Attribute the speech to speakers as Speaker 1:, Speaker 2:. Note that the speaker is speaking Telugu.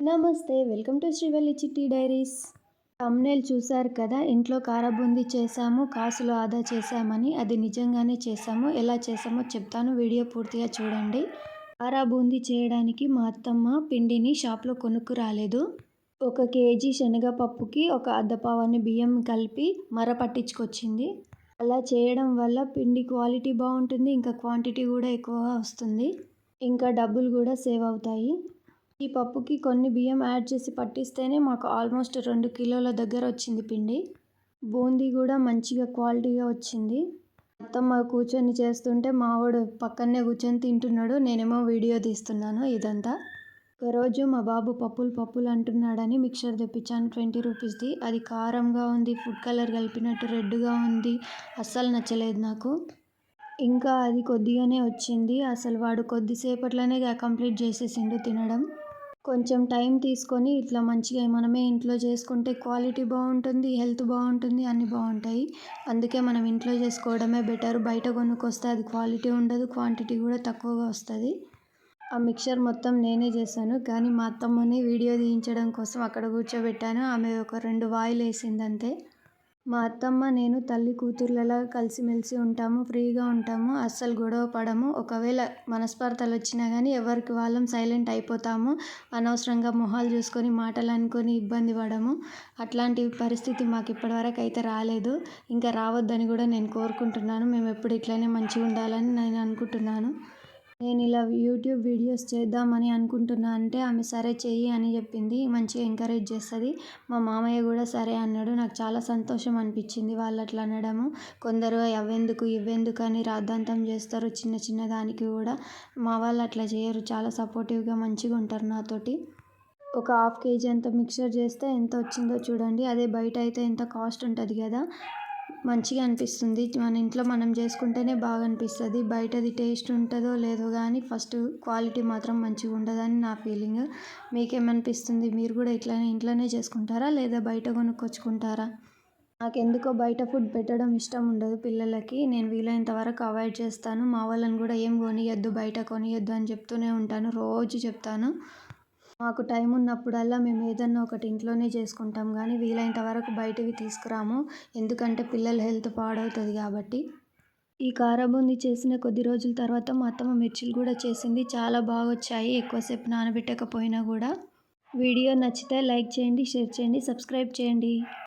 Speaker 1: నమస్తే వెల్కమ్ టు శ్రీవల్లి చిట్టి డైరీస్. తమ్నేల్ చూశారు కదా ఇంట్లో కారబూందీ చేశాము కాసులు ఆదా చేశామని అది నిజంగానే చేశాము ఎలా చేశామో చెప్తాను వీడియో పూర్తిగా చూడండి. కారాబూందీ చేయడానికి మా అత్తమ్మ పిండిని షాప్లో కొనుక్కు రాలేదు. ఒక కేజీ శనగపప్పుకి ఒక అద్దపావాన్ని బియ్యం కలిపి మర పట్టించుకొచ్చింది. అలా చేయడం వల్ల పిండి క్వాలిటీ బాగుంటుంది ఇంకా క్వాంటిటీ కూడా ఎక్కువగా వస్తుంది. ఇంకా డబ్బులు కూడా సేవ్ అవుతాయి. ఈ పప్పుకి కొన్ని బియ్యం యాడ్ చేసి పట్టిస్తేనే మాకు ఆల్మోస్ట్ రెండు కిలోల దగ్గర వచ్చింది పిండి. బూందీ కూడా మంచిగా క్వాలిటీగా వచ్చింది. అత్తమ్మ కూర్చొని చేస్తుంటే మావాడు పక్కనే కూర్చొని తింటున్నాడు. నేనేమో వీడియో తీస్తున్నాను ఇదంతా. ఒకరోజు మా బాబు పప్పులు పప్పులు అంటున్నాడని మిక్చర్ తెప్పించాను ట్వంటీ రూపీస్ది. అది కారంగా ఉంది ఫుడ్ కలర్ కలిపినట్టు రెడ్గా ఉంది. అస్సలు నచ్చలేదు నాకు. ఇంకా అది కొద్దిగానే వచ్చింది. అసలు వాడు కొద్దిసేపట్లోనే కంప్లీట్ చేసేసిండు తినడం. కొంచెం టైం తీసుకొని ఇట్లా మంచిగా మనమే ఇంట్లో చేసుకుంటే క్వాలిటీ బాగుంటుంది హెల్త్ బాగుంటుంది అన్నీ బాగుంటాయి. అందుకే మనం ఇంట్లో చేసుకోవడమే బెటర్. బయట కొనుక్కొస్తే అది క్వాలిటీ ఉండదు క్వాంటిటీ కూడా తక్కువగా వస్తుంది. ఆ మిక్చర్ మొత్తం నేనే చేశాను. కానీ మా అత్తమ్మని వీడియో తీయించడం కోసం అక్కడ కూర్చోబెట్టాను. ఆమె ఒక రెండు వాయిల్ వేసింది అంతే మా అత్తమ్మ నేను తల్లి కూతుర్లలా కలిసిమెలిసి ఉంటాము ఫ్రీగా ఉంటాము అస్సలు గొడవ పడము. ఒకవేళ మనస్పర్థలు వచ్చినా కానీ ఎవరికి వాళ్ళం సైలెంట్ అయిపోతాము. అనవసరంగా మొహాలు చూసుకొని మాటలు అనుకొని ఇబ్బంది పడము. అట్లాంటి పరిస్థితి మాకు ఇప్పటివరకు అయితే రాలేదు. ఇంకా రావద్దని కూడా నేను కోరుకుంటున్నాను. మేము ఎప్పుడు ఇట్లనే మంచిగా ఉండాలని నేను అనుకుంటున్నాను. నేను ఇలా యూట్యూబ్ వీడియోస్ చేద్దామని అనుకుంటున్నా అంటే ఆమె సరే చెయ్యి అని చెప్పింది మంచిగా ఎంకరేజ్ చేస్తుంది. మా మామయ్య కూడా సరే అన్నాడు. నాకు చాలా సంతోషం అనిపించింది వాళ్ళు అట్లా అనడము. కొందరు అవెందుకు ఇవెందుకు అని రాద్ధాంతం చేస్తారు. చిన్న చిన్న దానికి కూడా మా వాళ్ళు అట్లా చేయరు. చాలా సపోర్టివ్గా మంచిగా ఉంటారు నాతోటి. ఒక హాఫ్ కేజీ అంత మిక్చర్ చేస్తే ఎంత వచ్చిందో చూడండి. అదే బయట అయితే ఎంత కాస్ట్ ఉంటుంది కదా. మంచిగా అనిపిస్తుంది. మన ఇంట్లో మనం చేసుకుంటేనే బాగా అనిపిస్తుంది బయటది టేస్ట్ ఉంటుందో లేదో కానీ ఫస్ట్ క్వాలిటీ మాత్రం మంచిగా ఉండదని నా ఫీలింగ్. మీకేమనిపిస్తుంది? మీరు కూడా ఇట్లానే ఇంట్లోనే చేసుకుంటారా? లేదా బయట కొనుక్కొచ్చుకుంటారా? నాకెందుకో బయట ఫుడ్ పెట్టడం ఇష్టం ఉండదు పిల్లలకి. నేను వీలైనంత వరకు అవాయిడ్ చేస్తాను. మా వాళ్ళని కూడా ఏం కొనియద్దు బయట కొనియద్దు అని చెప్తూనే ఉంటాను. రోజు చెప్తాను. మాకు టైం ఉన్నప్పుడల్లా మేము ఏదన్నా ఒకటి ఇంట్లోనే చేసుకుంటాం కానీ వీలైనంత వరకు బయటవి తీసుకురాము. ఎందుకంటే పిల్లల హెల్త్ పాడవుతుంది కాబట్టి. ఈ కారబూంది చేసిన కొద్ది రోజుల తర్వాత మా అత్తమ్మ మిర్చిలు కూడా చేసింది. చాలా బాగా వచ్చాయి ఎక్కువసేపు నానబెట్టకపోయినా కూడా. వీడియో నచ్చితే లైక్ చేయండి షేర్ చేయండి సబ్స్క్రైబ్ చేయండి.